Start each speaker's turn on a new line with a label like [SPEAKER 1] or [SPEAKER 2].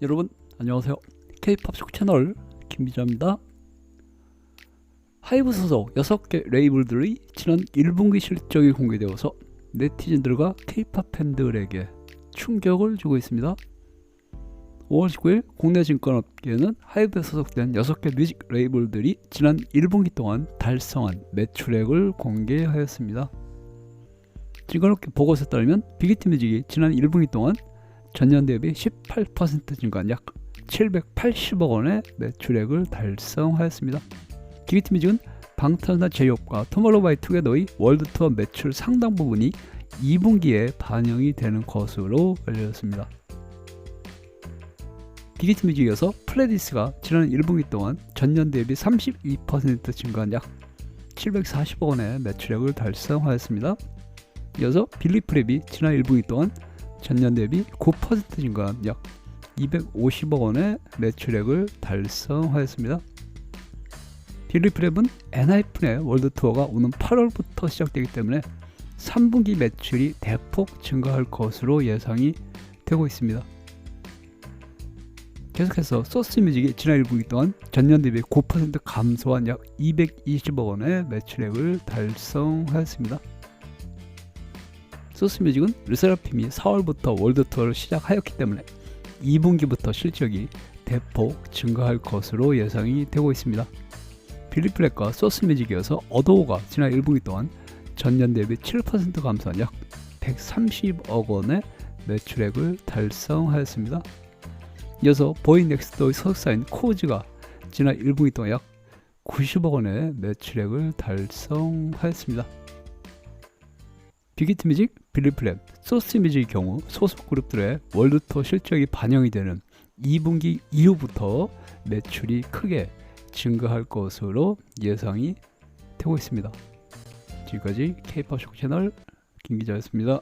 [SPEAKER 1] 여러분 안녕하세요. K-팝 쇼 채널 김기자입니다. 하이브 소속 6개 레이블들이 지난 1분기 실적이 공개되어서 네티즌들과 K-팝 팬들에게 충격을 주고 있습니다. 5월 19일 국내 증권업계는 하이브에 소속된 6개 뮤직 레이블들이 지난 1분기 동안 달성한 매출액을 공개하였습니다. 증권업계 보고서에 따르면 빅히트 뮤직이 지난 1분기 동안 전년 대비 18% 증가한 약 780억 원의 매출액을 달성하였습니다. 뮤직은 방탄소년단 제이홉과 투모로우바이투게더의 월드 투어 매출 상당 부분이 2분기에 반영이 되는 것으로 알려졌습니다. 빅히트 뮤직이어서 플레디스가 지난 1분기 동안 전년 대비 32% 증가한 약 740억 원의 매출액을 달성하였습니다. 이어서 빌리 프랩이 지난 1분기 동안 전년 대비 9% 증가한 약 250억 원의 매출액을 달성하였습니다. 빌리프랩은 엔하이픈의 월드 투어가 오는 8월부터 시작되기 때문에 3분기 매출이 대폭 증가할 것으로 예상이 되고 있습니다. 계속해서 소스뮤직이 지난 1분기 동안 전년 대비 9% 감소한 약 220억 원의 매출액을 달성하였습니다. 소스 뮤직은 르세라핌이 4월부터 월드 투어를 시작하였기 때문에 2분기부터 실적이 대폭 증가할 것으로 예상이 되고 있습니다. 빌리플렉과 소스 뮤직이어서 어도우가 지난 1분기 동안 전년 대비 7% 감소한 약 130억 원의 매출액을 달성하였습니다. 이어서 보이넥스트의 소속사인 코우즈가 지난 1분기 동안 약 90억 원의 매출액을 달성하였습니다. 빅히트 뮤직, 빌리플랩, 소스 뮤직의 경우 소속 그룹들의 월드 투어 실적이 반영이 되는 2분기 이후부터 매출이 크게 증가할 것으로 예상이 되고 있습니다. 지금까지 K-팝 쇼 채널 김 기자였습니다.